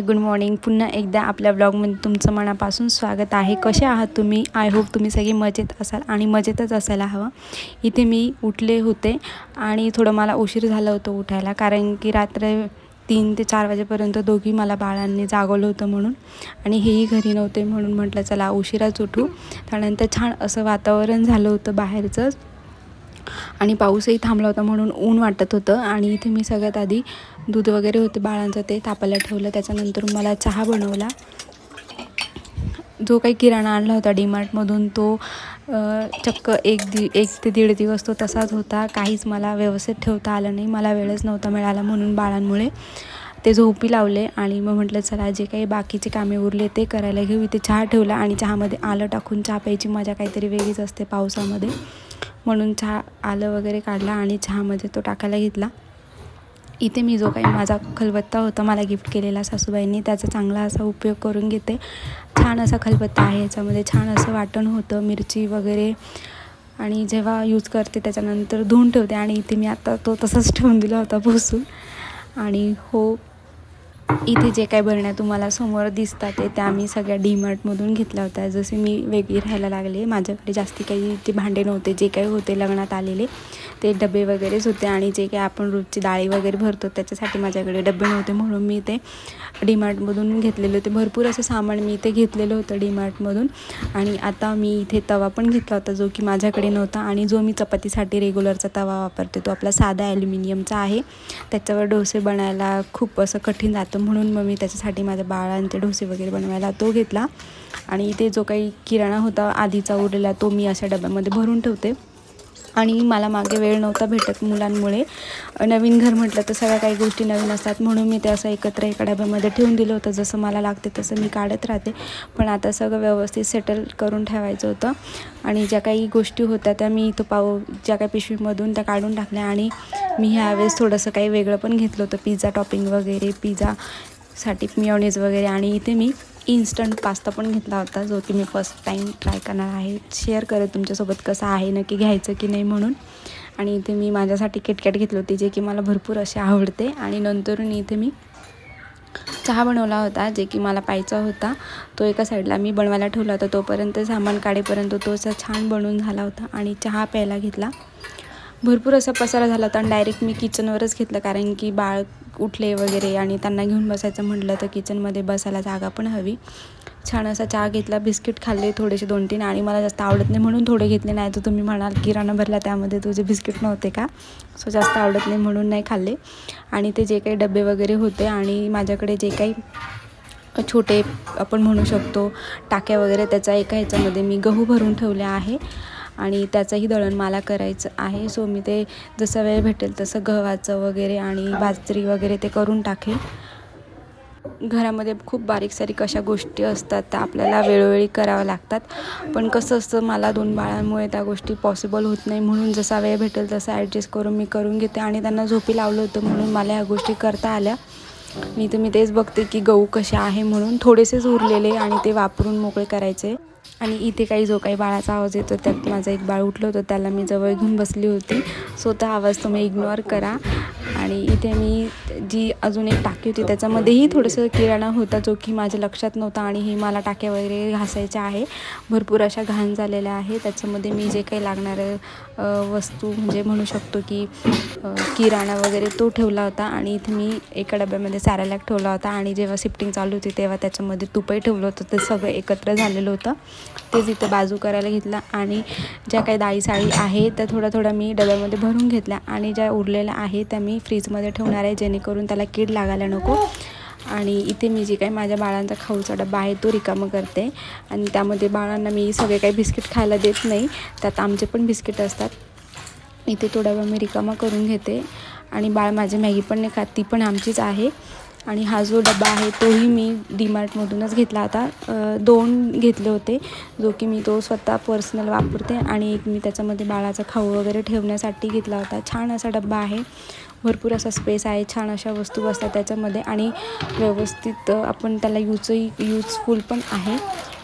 Hi good morning. पुन्हा एकदा आपल्या ब्लॉगमध्ये तुमचं मनापासून स्वागत आहे. कसे आहात तुम्ही? आय होप तुम्ही सगळे मजेत असाल आणि मजेतच असायला हवं. इथे मी उठले होते आणि थोडं मला उशीर झालं होतं उठायला कारण की रात्र तीन ते चार वाजेपर्यंत दोघी मला बाळांनी जागवलं होतं म्हणून आणि हेही घरी नव्हते म्हणून म्हटलं चला उशिराच उठू. त्यानंतर छान असं वातावरण झालं होतं बाहेरचं आणि पाऊसही थांबला होता म्हणून ऊन वाटत होतं आणि इथे मी सगळ्यात आधी दूध वगैरे होते बाळांचं ते तापायला ठेवलं. त्याच्यानंतर मला चहा बनवला. जो काही किराणा आणला होता डीमार्टमधून तो चक्क एक दि एक ते दीड दिवस तो तसाच होता. काहीच मला व्यवस्थित ठेवता आलं नाही. मला वेळच नव्हता मिळाला म्हणून बाळांमुळे ते झोपी लावले आणि मग म्हटलं चला जे काही बाकीचे कामे उरले ते करायला घेऊ. इथे चहा ठेवला आणि चहामध्ये आलं टाकून चहा प्यायची मजा काहीतरी वेगळीच असते पावसामध्ये. म्हणून चहा आलं वगैरे काढला आणि चहामध्ये तो टाकायला घेतला. इथे मी जो काही माझा खलबत्ता होता मला गिफ्ट केलेला सासूबाईंनी त्याचा चांगला असा उपयोग करून घेते. छान असा खलबत्ता आहे याच्यामध्ये छान असं वाटण होतं मिरची वगैरे. आणि जेव्हा यूज करते त्याच्यानंतर धुवून ठेवते. आणि इथे मी आता तो तसाच ठेवून दिला होता पुसून आणि हो इथे जे काही बरण्या तुम्हाला समोर दिसतात ते त्या आम्ही सगळ्या डीमार्टमधून घेतल्या होत्या. जसे मी वेगळी राहायला लागले माझ्याकडे जास्ती काही ते भांडे नव्हते. जे काही होते लग्नात आलेले ते डबे वगैरेच होते आणि जे काही आपण रोजची डाळी वगैरे भरतो त्याच्यासाठी माझ्याकडे डबे नव्हते. म्हणून मी ते डीमार्टमधून घेतलेले होते. भरपूर असं सामान मी इथे घेतलेलं होतं डीमार्टमधून आणि आता मी इथे तवा पण घेतला होता जो की माझ्याकडे नव्हता. आणि जो मी चपातीसाठी रेग्युलरचा तवा वापरते तो आपला साधा ॲल्युमिनियमचा आहे. त्याच्यावर डोसे बनायला खूप असं कठीण जातं. म्हणून मग मी त्याच्यासाठी माझ्या बाळांचे डोसे वगैरे बनवायला तो घेतला. आणि इथे जो काही किराणा होता आधीचा उरलेला तो मी अशा डब्यामध्ये भरून ठेवते. आणि मला मागे वेळ नव्हता भेटत मुलांमुळे. नवीन घर म्हटलं तर सगळ्या काही गोष्टी नवीन असतात. म्हणून मी ते असं एकत्र एका डब्यामध्ये ठेवून दिलं होतं. जसं मला लागते तसं मी काढत राहते. पण आता सगळं व्यवस्थित सेटल करून ठेवायचं होतं. आणि ज्या काही गोष्टी होत्या त्या मी इथं पाव ज्या काही पिशवीमधून त्या काढून टाकल्या. आणि मी ह्यावेळेस थोडंसं काही वेगळं पण घेतलं होतं. पिझ्झा टॉपिंग वगैरे पिझ्झासाठी मिओनीज वगैरे आणि इथे मी इन्स्टंट पास्ता पण घेतला होता जो की मी फर्स्ट टाईम ट्राय करणार आहे. शेअर करत तुमच्यासोबत कसं आहे नक्की घ्यायचं की नाही म्हणून. आणि इथे मी माझ्यासाठी किटकॅट घेतली होती जे की मला भरपूर असे आवडते. आणि नंतरून इथे मी चहा बनवला होता जे की मला पाहिजा होता. तो एका साईडला मी बनवायला ठेवला होता. तोपर्यंत सामान काढेपर्यंत तो असा छान बनवून झाला होता आणि चहा प्यायला घेतला. भरपूर असा पसारा झाला होता आणि डायरेक्ट मी किचनवरच घेतलं कारण की बाळ उठले वगैरे आणि त्यांना घेऊन बसायचं म्हटलं तर किचनमध्ये बसायला जागा पण हवी. छान असा चहा घेतला बिस्किट खाल्ले थोडेसे दोन तीन आणि मला जास्त आवडत नाही म्हणून थोडे घेतले. नाही तर तुम्ही म्हणाल किराणा भरला त्यामध्ये तुझे बिस्किट नव्हते का? सो जास्त आवडत नाही म्हणून नाही खाल्ले. आणि ते जे काही डबे वगैरे होते आणि माझ्याकडे जे काही छोटे आपण म्हणू शकतो टाक्या वगैरे त्याचा एका ह्याच्यामध्ये मी गहू भरून ठेवले आहे. आणि त्याचंही दळण मला करायचं आहे. सो मी ते जसं वेळ भेटेल तसं गव्हाचं वगैरे आणि बाजरी वगैरे ते करून टाकेल. घरामध्ये खूप बारीक सारीक अशा गोष्टी असतात त्या आपल्याला वेळोवेळी कराव्या लागतात. पण कसं असतं मला दोन बाळांमुळे त्या गोष्टी पॉसिबल होत नाही. म्हणून जसा वेळ भेटेल तसा ॲडजस्ट करून मी करून घेते आणि त्यांना झोपी लावलं होतं म्हणून मला ह्या गोष्टी करता आल्या. मी तर मी तेच बघते की गहू कसे आहे म्हणून. थोडेसेच उरलेले आणि ते वापरून मोकळे करायचे. आणि इथे काही जो काही बाळाचा आवाज येतो त्यात माझं एक बाळ उठलं होतं त्याला मी जवळ घेऊन बसली होती. सो तो आवाज तुम्ही इग्नोर करा. आणि इथे मी जी अजून एक टाकी होती त्याच्यामध्येही थोडंसं किराणा होता जो की माझ्या लक्षात नव्हता आणि ही मला टाक्या वगैरे घासायच्या आहे. भरपूर अशा घाण झालेल्या आहे त्याच्यामध्ये मी जे काही लागणारं वस्तू म्हणजे म्हणू शकतो की किराणा वगैरे तो ठेवला होता आणि इथे मी एका डब्यामध्ये सॅरलॅक ठेवला होता आणि जेव्हा शिफ्टिंग चालू होती तेव्हा त्याच्यामध्ये तुपही ठेवलं होतं. ते सगळं एकत्र झालेलं होतं. तेच इथं बाजू करायला घेतला आणि ज्या काही डाळी साळी आहे त्या थोड्या थोड्या मी डब्यामध्ये भरून घेतल्या आणि ज्या उरलेल्या आहे त्या मी फ्रीजमध्ये ठेवणार आहे जेणेकरून त्याला कीड लागायला नको. आणि इथे मी जे काही माझ्या बाळांचा खाऊचा डबा आहे तो रिकामं करते. आणि त्यामध्ये बाळांना मी सगळे काही बिस्किट खायला देत नाही त्यात आमचे पण बिस्किट असतात. इथे तो डबा मी रिकामा करून घेते. आणि बाळ माझी मॅगी पण नाही खात ती पण आमचीच आहे. आणि हा जो डबा आहे तोही मी डीमार्टमधूनच घेतला. होता दोन घेतले होते जो की मी तो स्वतः पर्सनल वापरते आणि एक मी त्याच्यामध्ये बाळाचा खाऊ वगैरे ठेवण्यासाठी घेतला होता. छान असा डब्बा आहे. भरपूर असा स्पेस आहे छान अशा वस्तू बसतात त्याच्यामध्ये आणि व्यवस्थित आपण त्याला यूजही यूजफुल पण आहे.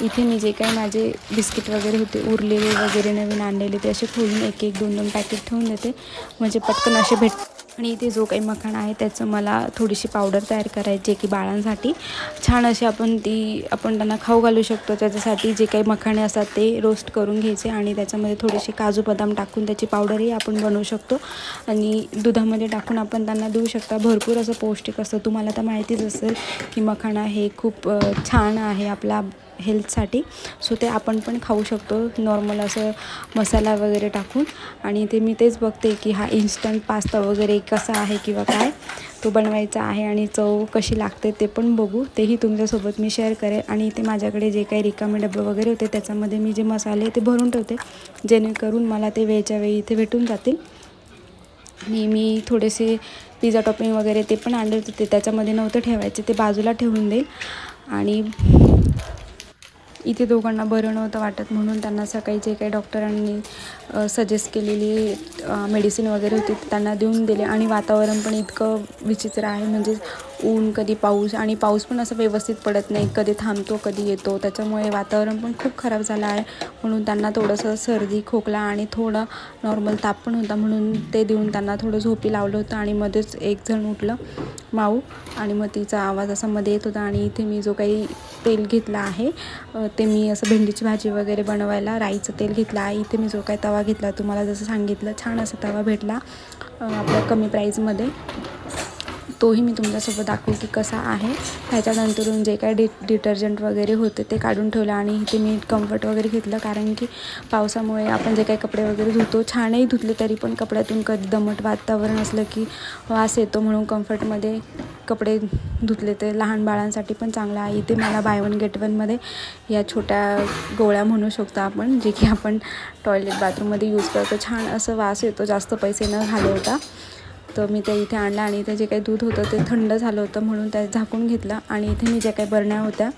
इथे मी जे काही माझे बिस्किट वगैरे होते उरलेले वगैरे नवीन आणलेले ते असे खोलून एक एक दोन दोन पॅकेट ठेवून देते. म्हणजे पटकन असे भेट आणि इथे जो काही मखाण आहे त्याचं मला थोडीशी पावडर तयार करायची आहे की बाळांसाठी. छान अशी आपण ती आपण त्यांना खाऊ घालू शकतो. त्याच्यासाठी जे काही मखाणे असतात ते रोस्ट करून घ्यायचे आणि त्याच्यामध्ये थोडेसे काजू बदाम टाकून त्याची पावडरही आपण बनवू शकतो. आणि दुधामध्ये टाकून आपण त्यांना देऊ शकता. भरपूर असं पौष्टिक असतं. तुम्हाला तर माहितीच असेल की मखाणा हे खूप छान आहे आपला हेल्थसाठी सो ते आपण पण खाऊ शकतो. नॉर्मल असं मसाला वगैरे टाकून. आणि ते मी तेच बघते की हा इन्स्टंट पास्ता वगैरे कसा आहे किंवा काय तो बनवायचा आहे आणि चव कशी लागते ते पण बघू. तेही तुमच्यासोबत मी शेअर करेन आणि ते माझ्याकडे जे काही रिकामे डबे वगैरे होते त्याच्यामध्ये मी जे मसाले ते भरून ठेवते. जेणेकरून मला ते वेळच्या वेळी इथे भेटून जातील. आणि मी थोडेसे पिझ्झा टॉपिंग वगैरे ते पण आणले होते. ते त्याच्यामध्ये नव्हतं ठेवायचे. ते बाजूला ठेवून देईल. आणि इथे दोघांना बरं नव्हतं वाटत म्हणून त्यांना सकाळी जे काही डॉक्टरांनी सजेस्ट केलेली मेडिसिन वगैरे होती त्यांना देऊन दिले. आणि वातावरण पण इतकं विचित्र आहे. म्हणजे ऊन कधी पाऊस आणि पाऊस पण असं व्यवस्थित पडत नाही. कधी थांबतो कधी येतो. त्याच्यामुळे वातावरण पण खूप खराब झालं आहे. म्हणून त्यांना थोडंसं सर्दी खोकला आणि थोडं नॉर्मल ताप पण होता. म्हणून ते देऊन त्यांना थोडं झोपी लावलं होतं आणि मध्येच एक जण उठलं माऊ. आणि मग तिचा आवाज असा मध्ये येत होता आणि इथे मी जो काही तेल घेतला आहे ते मी असं भेंडीची भाजी वगैरे बनवायला राईचं तेल घेतलं आहे. इथे मी जो काही तवा घेतला तुम्हाला जसं सांगितलं छान असा तवा भेटला आपल्या कमी प्राईजमध्ये तोही मी तुमच्यासोबत दाखवेल की कसा आहे. ह्याच्यानंतरून जे काय डि डिटर्जंट वगैरे होते ते काढून ठेवलं आणि इथे मी कम्फर्ट वगैरे घेतलं. कारण की पावसामुळे आपण जे काही कपडे वगैरे धुतो छानही धुतले तरी पण कपड्यातून कधी दमट वातावरण असलं की वास येतो म्हणून कम्फर्टमध्ये कपडे धुतले ते लहान बाळांसाठी पण चांगलं आहे. इथे मला बाय वन गेट वनमध्ये या छोट्या गोळ्या म्हणू शकतो आपण जे की आपण टॉयलेट बाथरूममध्ये यूज करतो. छान असं वास येतो जास्त पैसे न घालवता. तर मी ते इथे आणलं आणि इथे जे काही दूध होतं ते थंड झालं होतं म्हणून त्या झाकून घेतलं आणि इथे मी ज्या काही बरण्या होत्या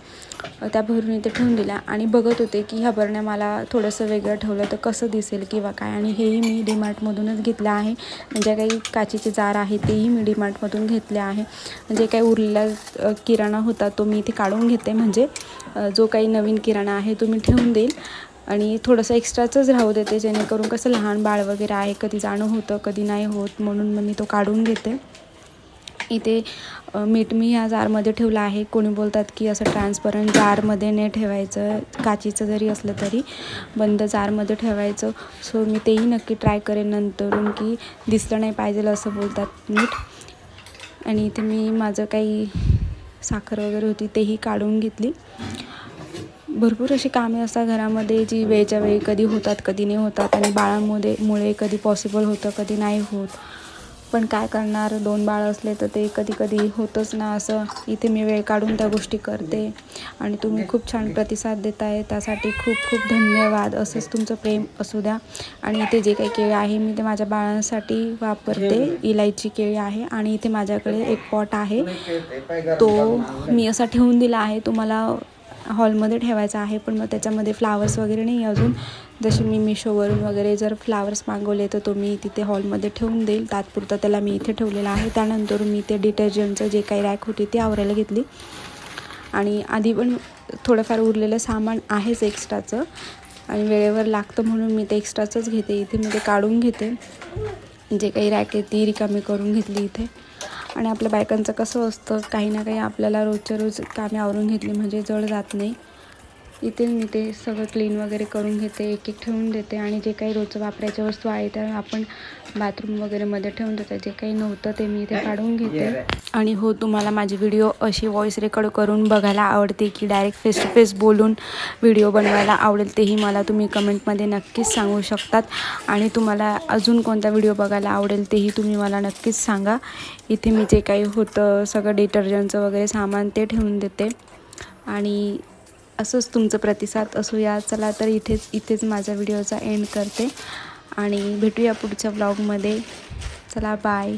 त्या भरून इथे ठेवून दिल्या आणि बघत होते की ह्या बरण्या मला थोडंसं वेगळं ठेवलं तर कसं दिसेल किंवा काय आणि हेही मी डीमार्टमधूनच घेतलं आहे. ज्या काही काचेचे जार आहे तेही मी डीमार्टमधून घेतले आहे. जे काही उरलेला किराणा होता तो मी इथे काढून घेते. म्हणजे जो काही नवीन किराणा आहे तो मी ठेवून देईल. आणि थोडंसं एक्स्ट्राचंच राहू देते जेणेकरून कसं लहान बाळ वगैरे आहे कधी जाणं होतं कधी नाही होत म्हणून मग मी तो काढून घेते. इथे मीठ मी ह्या जारमध्ये ठेवलं आहे. कोणी बोलतात की असं ट्रान्सपरंट जारमध्ये नाही ठेवायचं काचीचं जरी असलं तरी बंद जारमध्ये ठेवायचं. सो मी तेही नक्की ट्राय करेन नंतरून की दिसलं नाही पाहिजे असं बोलतात मीठ. आणि इथे मी माझं काही साखर वगैरे होती तेही काढून घेतली. भरपूर अशी कामे असतात घरामध्ये जी वेळच्या वेळी कधी होतात कधी नाही होतात आणि बाळांमध्ये मुळे कधी पॉसिबल होतं कधी नाही होत. पण काय करणार? दोन बाळ असले तर ते कधी कधी होतंच ना असं. इथे मी वेळ काढून त्या गोष्टी करते. आणि तुम्ही खूप छान प्रतिसाद देताय. त्यासाठी खूप खूप धन्यवाद. असंच तुमचं प्रेम असू द्या. आणि इथे जे काही केळी आहे मी ते माझ्या बाळांसाठी वापरते. इलायची केळी आहे आणि इथे माझ्याकडे एक पॉट आहे. तो मी असा ठेवून दिला आहे. तुम्हाला हॉलमध्ये ठेवायचा आहे पण मग त्याच्यामध्ये फ्लावर्स वगैरे नाही अजून. जसे मी मिशोवरून वगैरे जर फ्लावर्स मागवले तर तो मी तिथे हॉलमध्ये ठेवून देईल. तात्पुरता त्याला मी इथे ठेवलेला आहे. त्यानंतर मी ते डिटर्जंटचं जे काही रॅक होती ती आवरायला घेतली. आणि आधी पण थोडंफार उरलेलं सामान आहेच एक्स्ट्राचं. आणि वेळेवर लागतं म्हणून मी ते एक्स्ट्राचंच घेते. इथे मी ते काढून घेते. जे काही रॅक आहे ती रिकामी करून घेतली इथे. आणि आपल्या बायकांचं कसं असतं काही ना काही आपल्याला रोजच्या रोज कामे आवरून घेतली म्हणजे जड जात नाही. इथे मी ते सगळं क्लीन वगैरे करून घेते एक एक ठेवून देते आणि जे काही रोजचं वापरायच्या वस्तू आहे त्या आपण बाथरूम वगैरेमध्ये ठेवून देतो. जे काही नव्हतं ते मी इथे काढून घेते. आणि हो तुम्हाला माझी व्हिडिओ अशी व्हॉईस रेकॉर्ड करून बघायला आवडते की डायरेक्ट फेस टू फेस बोलून व्हिडिओ बनवायला आवडेल तेही मला तुम्ही कमेंटमध्ये नक्कीच सांगू शकतात. आणि तुम्हाला अजून कोणता व्हिडिओ बघायला आवडेल तेही तुम्ही मला नक्कीच सांगा. इथे मी जे काही होतं सगळं डिटर्जंटचं वगैरे सामान ते ठेवून देते. आणि असंच तुमचं प्रतिसाद असूया. चला तर इथेच इथेच माझ्या व्हिडिओचा एंड करते. आणि भेटूया पुढच्या ब्लॉगमध्ये चला बाय